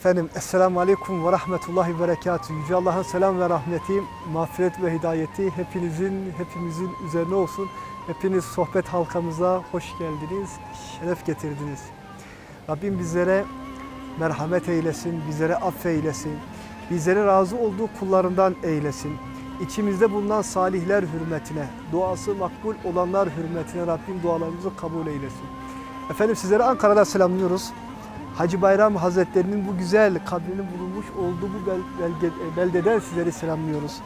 Efendim Esselamu Aleyküm ve Rahmetullahi ve Berekatuhu. Yüce Allah'ın selam ve rahmeti, mağfiret ve hidayeti hepinizin, hepimizin üzerine olsun. Hepiniz sohbet halkamıza hoş geldiniz, şeref getirdiniz. Rabbim bizlere merhamet eylesin, bizlere affeylesin, bizlere razı olduğu kullarından eylesin. İçimizde bulunan salihler hürmetine, duası makbul olanlar hürmetine Rabbim dualarımızı kabul eylesin. Efendim sizleri Ankara'da selamlıyoruz. Hacı Bayram Hazretleri'nin bu güzel kabrinin bulunmuş olduğu bu bel- belge- beldeden sizleri selamlıyoruz.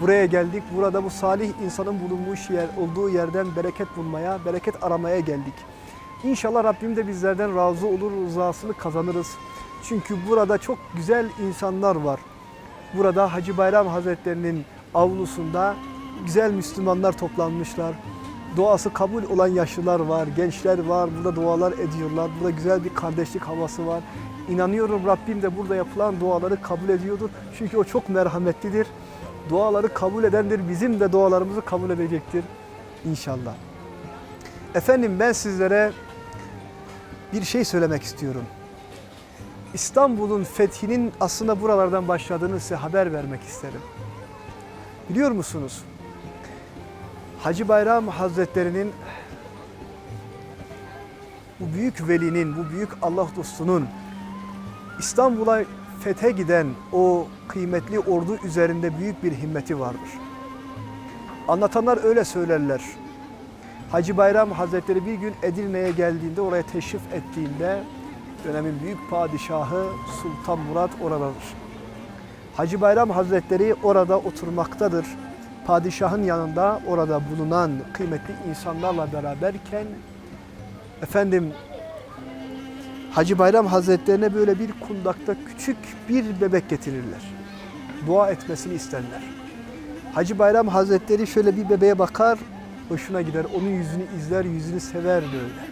Buraya geldik. Burada bu salih insanın bulunmuş yer olduğu yerden bereket bulmaya, bereket aramaya geldik. İnşallah Rabbim de bizlerden razı olur, rızasını kazanırız. Çünkü burada çok güzel insanlar var. Burada Hacı Bayram Hazretleri'nin avlusunda güzel Müslümanlar toplanmışlar. Duası kabul olan yaşlılar var, gençler var. Burada dualar ediyorlar. Burada güzel bir kardeşlik havası var. İnanıyorum Rabbim de burada yapılan duaları kabul ediyordur. Çünkü o çok merhametlidir. Duaları kabul edendir. Bizim de dualarımızı kabul edecektir inşallah. Efendim ben sizlere bir şey söylemek istiyorum. İstanbul'un fethinin aslında buralardan başladığını size haber vermek isterim. Biliyor musunuz? Hacı Bayram Hazretleri'nin bu büyük velinin, bu büyük Allah dostunun İstanbul'a fethe giden o kıymetli ordu üzerinde büyük bir himmeti vardır. Anlatanlar öyle söylerler. Hacı Bayram Hazretleri bir gün Edirne'ye geldiğinde, oraya teşrif ettiğinde dönemin büyük padişahı Sultan Murat oradadır. Hacı Bayram Hazretleri orada oturmaktadır. Padişahın yanında orada bulunan kıymetli insanlarla beraberken efendim Hacı Bayram Hazretlerine böyle bir kundakta küçük bir bebek getirirler. Dua etmesini isterler. Hacı Bayram Hazretleri şöyle bir bebeğe bakar, hoşuna gider. Onun yüzünü izler, yüzünü sever böyle.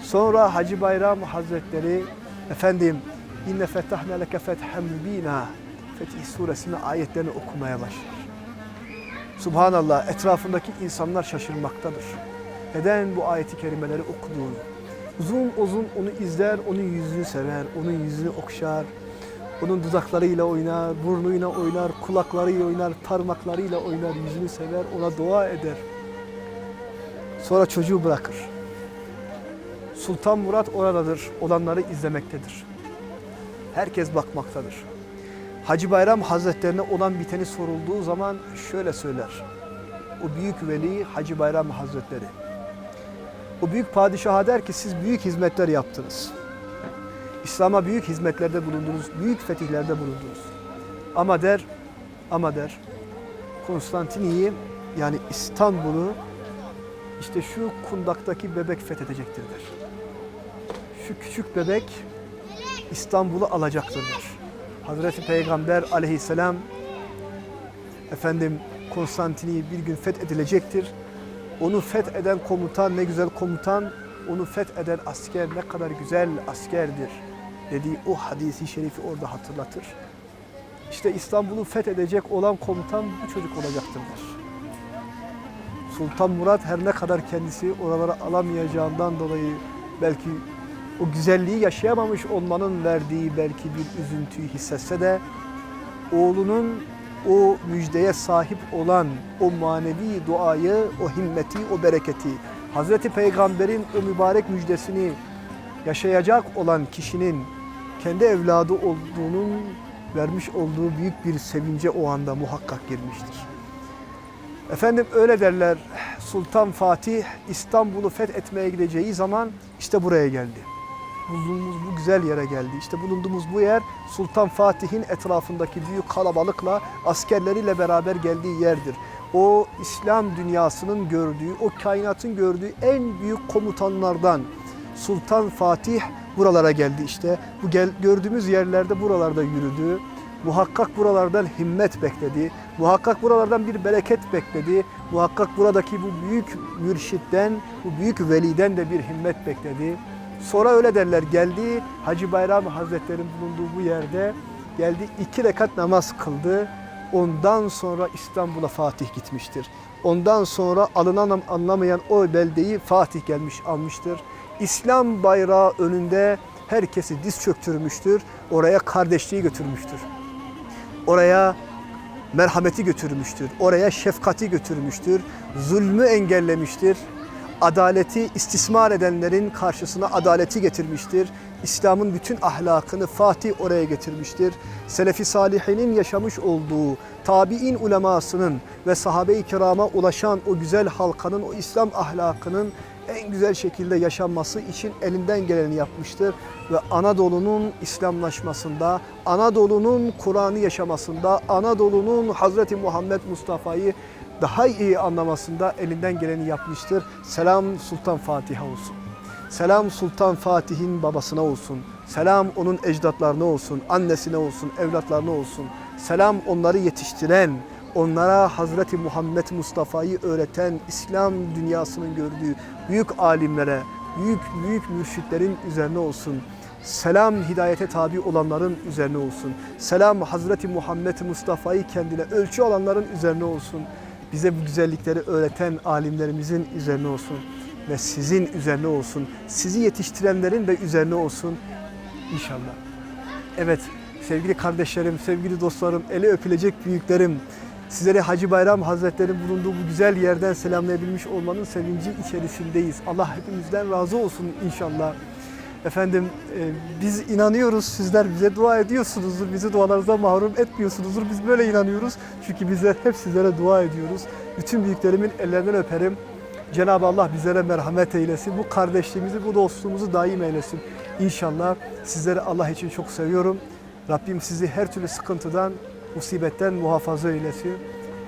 Sonra Hacı Bayram Hazretleri efendim inne fetahne leke fethem mübina Fetih suresinin ayetlerini okumaya başlar. Subhanallah etrafındaki insanlar şaşırmaktadır. Neden bu ayeti kerimeleri okuduğunu. Uzun uzun onu izler, onun yüzünü sever, onun yüzünü okşar. Onun dudaklarıyla oynar, burnuyla oynar, kulaklarıyla oynar, parmaklarıyla oynar, yüzünü sever, ona dua eder. Sonra çocuğu bırakır. Sultan Murat oradadır, olanları izlemektedir. Herkes bakmaktadır. Hacı Bayram Hazretlerine olan biteni sorulduğu zaman şöyle söyler. O büyük veli Hacı Bayram Hazretleri. O büyük padişaha der ki siz büyük hizmetler yaptınız. İslam'a büyük hizmetlerde bulundunuz, büyük fetihlerde bulundunuz. Ama der, ama der, Konstantiniyi yani İstanbul'u işte şu kundaktaki bebek fethedecektir der. Şu küçük bebek İstanbul'u alacaktır der. Hazreti Peygamber aleyhisselam efendim Konstantiniye bir gün fethedilecektir. Onu fetheden komutan ne güzel komutan, onu fetheden asker ne kadar güzel askerdir dediği o hadisi şerifi orada hatırlatır. İşte İstanbul'u fethedecek olan komutan bu çocuk olacaktır der. Sultan Murat her ne kadar kendisi oralara alamayacağından dolayı belki o güzelliği yaşayamamış olmanın verdiği belki bir üzüntüyü hissetse de oğlunun o müjdeye sahip olan o manevi duayı, o himmeti, o bereketi, Hazreti Peygamber'in o mübarek müjdesini yaşayacak olan kişinin kendi evladı olduğunun vermiş olduğu büyük bir sevince o anda muhakkak girmiştir. Efendim öyle derler Sultan Fatih İstanbul'u fethetmeye gideceği zaman işte buraya geldi. Bulunduğumuz bu güzel yere geldi. İşte bulunduğumuz bu yer Sultan Fatih'in etrafındaki büyük kalabalıkla askerleriyle beraber geldiği yerdir. O İslam dünyasının gördüğü, o kainatın gördüğü en büyük komutanlardan Sultan Fatih buralara geldi işte. Bu gel, gördüğümüz yerlerde buralarda yürüdü. Muhakkak buralardan himmet bekledi. Muhakkak buralardan bir bereket bekledi. Muhakkak buradaki bu büyük mürşitten, bu büyük veliden de bir himmet bekledi. Sonra öyle derler geldi Hacı Bayram Hazretleri'nin bulunduğu bu yerde geldi iki rekat namaz kıldı. Ondan sonra İstanbul'a Fatih gitmiştir. Ondan sonra alınan anlamayan o beldeyi Fatih gelmiş almıştır. İslam bayrağı önünde herkesi diz çöktürmüştür. Oraya kardeşliği götürmüştür. Oraya merhameti götürmüştür. Oraya şefkati götürmüştür. Zulmü engellemiştir. Adaleti istismar edenlerin karşısına adaleti getirmiştir. İslam'ın bütün ahlakını Fatih oraya getirmiştir. Selefi salihinin yaşamış olduğu tabi'in ulemasının ve sahabe-i kirama ulaşan o güzel halkanın, o İslam ahlakının en güzel şekilde yaşanması için elinden geleni yapmıştır ve Anadolu'nun İslamlaşmasında, Anadolu'nun Kur'an'ı yaşamasında, Anadolu'nun Hazreti Muhammed Mustafa'yı daha iyi anlamasında elinden geleni yapmıştır. Selam Sultan Fatih'e olsun. Selam Sultan Fatih'in babasına olsun. Selam onun ecdatlarına olsun, annesine olsun, evlatlarına olsun. Selam onları yetiştiren, onlara Hazreti Muhammed Mustafa'yı öğreten, İslam dünyasının gördüğü büyük alimlere, büyük büyük mürşitlerin üzerine olsun. Selam hidayete tabi olanların üzerine olsun. Selam Hazreti Muhammed Mustafa'yı kendine ölçü alanların üzerine olsun. Bize bu güzellikleri öğreten alimlerimizin üzerine olsun ve sizin üzerine olsun. Sizi yetiştirenlerin de üzerine olsun inşallah. Evet sevgili kardeşlerim, sevgili dostlarım, eli öpülecek büyüklerim. Sizlere Hacı Bayram Hazretleri'nin bulunduğu bu güzel yerden selamlayabilmiş olmanın sevinci içerisindeyiz. Allah hepimizden razı olsun inşallah. Efendim e, biz inanıyoruz, sizler bize dua ediyorsunuzdur, bizi dualarınızdan mahrum etmiyorsunuzdur. Biz böyle inanıyoruz çünkü bizler hep sizlere dua ediyoruz. Bütün büyüklerimin ellerinden öperim. Cenab-ı Allah bizlere merhamet eylesin. Bu kardeşliğimizi, bu dostluğumuzu daim eylesin. İnşallah sizleri Allah için çok seviyorum. Rabbim sizi her türlü sıkıntıdan, musibetten muhafaza eylesin.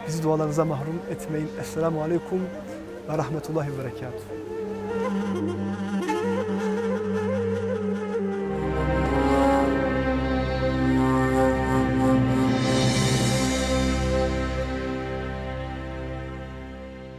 Bizi dualarınıza mahrum etmeyin. Esselamu Aleyküm ve Rahmetullahi ve Berekatuhu.